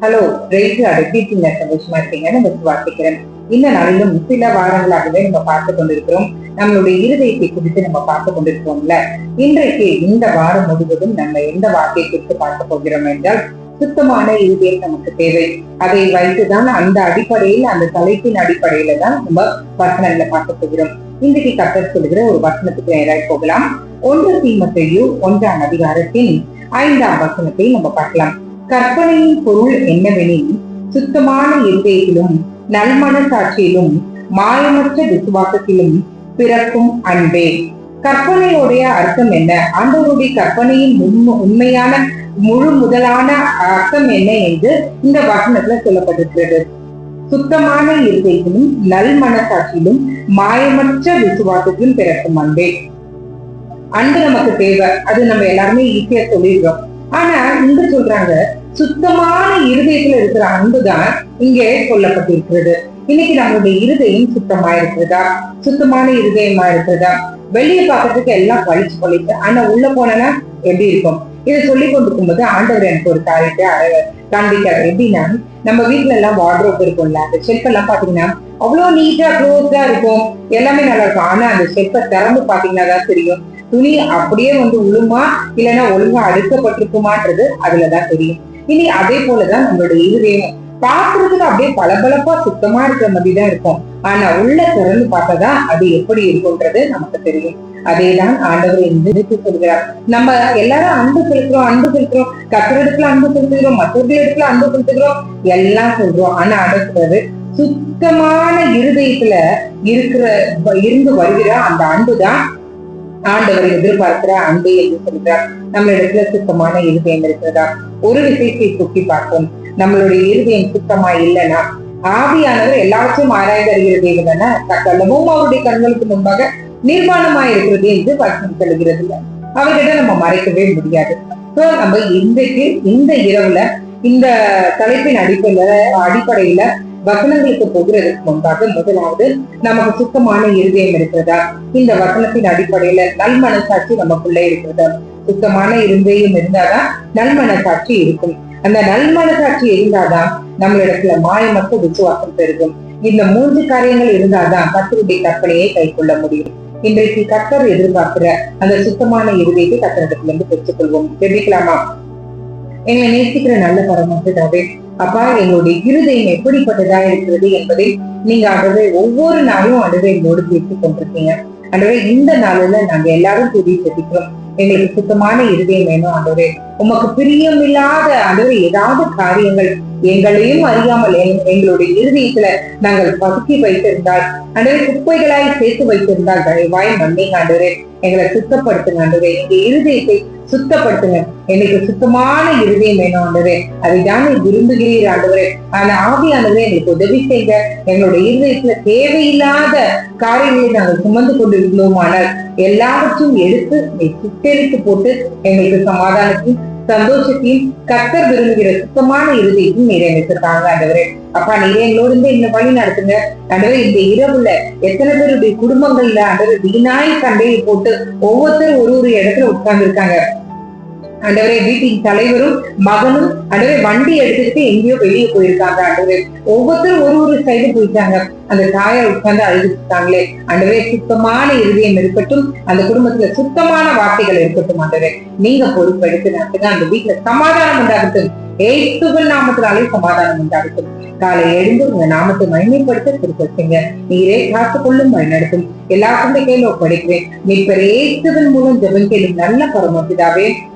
Hello அடக்கிட்டு சந்தோஷமா இருக்கீங்கன்னு விசுவாசிக்கிறேன் இந்த நாளிலும் சில வாரங்களாகவே நம்ம பார்த்து கொண்டிருக்கிறோம். நம்மளுடைய இருதயத்தை குறித்து நம்ம பார்த்து கொண்டிருக்கோம்ல இன்றைக்கு இந்த வாரம் முழுவதும் நம்ம எந்த வார்த்தையை குறித்து பார்க்க போகிறோம் என்றால் சுத்தமான இருதயம் நமக்கு தேவை. அதை வைத்துதான் அந்த அடிப்படையில் அந்த தலைப்பின் அடிப்படையில தான் நம்ம வசனங்களை பார்க்க போகிறோம். இன்றைக்கு கத்தர் சொல்லுகிற ஒரு வசனத்துக்கு நேராக போகலாம். ஒன்று தீமத்தையும் ஒன்றாம் அதிகாரத்தின் ஐந்தாம் வசனத்தை நம்ம பார்க்கலாம். கற்பனையின் பொருள் என்னவெனில் சுத்தமான இருதயத்திலும் நல்மனசாட்சியிலும் மாயமற்ற விசுவாசத்திலும் பிறக்கும் அன்பே. கற்பனையுடைய அர்த்தம் என்ன? ஆண்டவருடைய கற்பனையின் உண்மையான முழு முதலான அர்த்தம் என்ன என்று இந்த வசனத்துல சொல்லப்பட்டிருக்கிறது. சுத்தமான இருதயத்திலும் நல் மனசாட்சியிலும் மாயமற்ற விசுவாசத்திலும் பிறக்கும் அன்பே. அன்பு நமக்கு தேவை. அது நம்ம எல்லாருமே ஈஸியா சொல்லிடுறோம். ஆனா இங்க சொல்றாங்க சுத்தமான இருதயத்துல இருக்கிற அன்புதான் இங்கே சொல்லப்பட்டிருக்கிறது இன்னைக்கு நம்மளுடைய இருதயம் சுத்தமா இருக்கிறதா சுத்தமான இருதயமா இருக்கிறதா வெளியே பார்க்கறதுக்கு எல்லாம் பழிச்சு பழிச்சு ஆனா உள்ள போனா எப்படி இருக்கும்? இதை சொல்லி கொண்டிருக்கும்போது ஆண்டவர் எனக்கு ஒரு காரியத்தை அழ- காண்பிக்காரு. எப்படின்னா நம்ம வீட்டுல எல்லாம் வார்ட்ரோப் இருக்கும்ல அந்த ஷெல்ஃப் எல்லாம் பாத்தீங்கன்னா அவ்வளவு நீட்டா க்ளோஸ்டா இருக்கும். எல்லாமே நல்லா இருக்கும். ஆனா அந்த ஷெல்ஃபை திறந்து பாத்தீங்கன்னா தான் தெரியும். துணி அப்படியே வந்து உழுமா இல்லைன்னா ஒழுங்கா அடுக்கப்பட்டிருக்குமான்றது அதுலதான் தெரியும். இனி அதே போலதான் நம்மளுடைய இருதயம் பாக்குறதுக்கு அப்படியே பளபளப்பா சுத்தமா இருக்கிற மாதிரி தான் இருக்கும். ஆனா உள்ள திறந்து பார்த்தாதான் அது எப்படி இருக்கும்ன்றது நமக்கு தெரியும். அதேதான் ஆண்டவர் எந்திரித்து சொல்கிறார் நம்ம எல்லாரும் அன்பு செலுத்துறோம் அன்பு செலுத்துறோம். கத்திரிடத்துல அன்பு செலுத்துகிறோம் மற்றவர்கள் இடத்துல அன்பு செலுத்துகிறோம். எல்லாம் சொல்றோம். ஆனா அடுத்தது சுத்தமான இருதயத்துல இருக்கிற இருந்து வருகிற அந்த அன்புதான் ஆண்டவர் எதிர்பார்க்கிற அன்பு என்று சொல்கிறார் சுத்தமான இருதயம் இருக்கிறதா? ஒரு விஷயத்தை சுட்டி பார்ப்போம். நம்மளுடைய இருதயம் சுத்தமா இல்லைன்னா ஆவியானவர் எல்லாவற்றையும் ஆராய்ந்து அறிகிற தேவதான சக்கலமும் அவருடைய கண்களுக்கு முன்பாக நிர்மாணமா இருக்கிறது என்று வசனம் சொல்கிறது இல்ல அவர்கிட்ட நம்ம மறைக்கவே முடியாது. நம்ம இன்றைக்கு இந்த இரவுல இந்த தலைப்பின் அடிப்படையில அடிப்படையில வசனங்களுக்கு போகிறதுக்கு முன்பாக முதலாவது நமக்கு சுத்தமான இருதயம் இருக்கிறதா? இந்த வசனத்தின் அடிப்படையில நல் மனசாட்சி நமக்குள்ள இருக்கிறதா. சுத்தமான இருதயம் இருந்தாதான் நல் மனசாட்சி இருக்கும். அந்த நல் மனசாட்சி இருந்தாதான் நம்மளிடத்துல மாயமற்ற விசுவாசம் பெருகும். இந்த மூன்று காரியங்கள் இருந்தாதான் கத்தருடைய கற்பனையை கை கொள்ள முடியும். இன்றைக்கு கத்தர் எதிர்பார்க்கிற அந்த சுத்தமான இருதயத்தை கத்தரிடத்துல இருந்து பெற்றுக்கொள்வோம். தெரிவிக்கலாமா எங்களை நேசிக்கிற நல்ல பரமபிதாவே அப்பா எங்களுடைய இருதயம் எப்படிப்பட்டதா இருக்கிறது என்பதை நீங்க ஆகவே ஒவ்வொரு நாளும் அடவே எங்களோடு பேசிக் கொண்டிருக்கீங்க. ஆண்டவரே இந்த நாளில நாங்க எல்லாரும் கூடி சந்திக்கிறோம் எங்களுக்கு சுத்தமான இருதயம் வேணும் ஆண்டவரே. உமக்கு பிரியமில்லாத ஆண்டவரே ஏதாவது காரியங்கள் எங்களையும் அறியாமல் எங்களுடைய இருதயத்துல நாங்கள் பதுக்கி வைத்திருந்தால் ஆண்டவரே குப்பைகளாய் சேர்த்து வைத்திருந்தால் தயவாய் மன்னிங்க ஆண்டவரே எங்களை சுத்தப்படுத்துங்க ஆண்டவரே எங்க இருதயத்தை சுத்தப்படுத்துங்க. எனக்கு சுத்தமான இருதயம் வேணும் ஆண்டவரே அதை தானே விரும்புகிறீர் ஆண்டவரே ஆனா ஆவியானவரே எங்களுக்கு உதவி செய்ய எங்களுடைய இருதயத்துல தேவையில்லாத காரியங்களை நாங்கள் சுமந்து கொண்டிருந்தோமானால் எல்லாவற்றையும் எடுத்து சுத்தரித்து போட்டு எங்களுக்கு சமாதானத்தையும் சந்தோஷத்தையும் கத்தர் விரும்புகிற சுத்தமான இருதயத்தையும் நீர் எங்களுக்கு ஆண்டவரே. அப்பா நீரே எங்களோடு இருந்து இந்த வழி நடத்துங்க? ஆண்டவரே இந்த இரவுல எத்தனை பேருடைய குடும்பங்கள்ல ஆண்டவர் வீணாய் சண்டையை போட்டு ஒவ்வொருத்தரும் ஒரு ஒரு இடத்துல உட்கார்ந்து இருக்காங்க அண்டவரே வீட்டின் தலைவரும் மகனும் அண்டவரே வண்டி எடுத்துக்கிட்டு எங்கேயோ வெளியே போயிருக்காங்க அண்டவரே. ஒவ்வொருத்தரும் ஒரு ஒரு சைடு போயிட்டாங்க. அந்த தாயார் உட்கார்ந்து அழுதுட்டாங்களே அண்டவரே சுத்தமான இருதயம் இருக்கட்டும் அந்த குடும்பத்துல சுத்தமான வார்த்தைகள் இருக்கட்டும் அண்டவரே. நீங்க பொறுப்பெடுத்து நடத்துங்க. அந்த வீட்டுல சமாதானம் உண்டாகட்டும். ஏசுவன் நாமத்தினாலே சமாதானம் உண்டாகட்டும். காலை எழுந்து உங்க நாமத்தை மகிமைப்படுத்த திருப்பீங்க நீரே காத்து கொள்ளும் வழிநடத்தும். எல்லா சந்தைக்கையிலும் ஒப்படைக்கிறேன். நீ ஏசுவன் மூலம் ஜெபம் கேளும் நல்ல பரமபிதாவே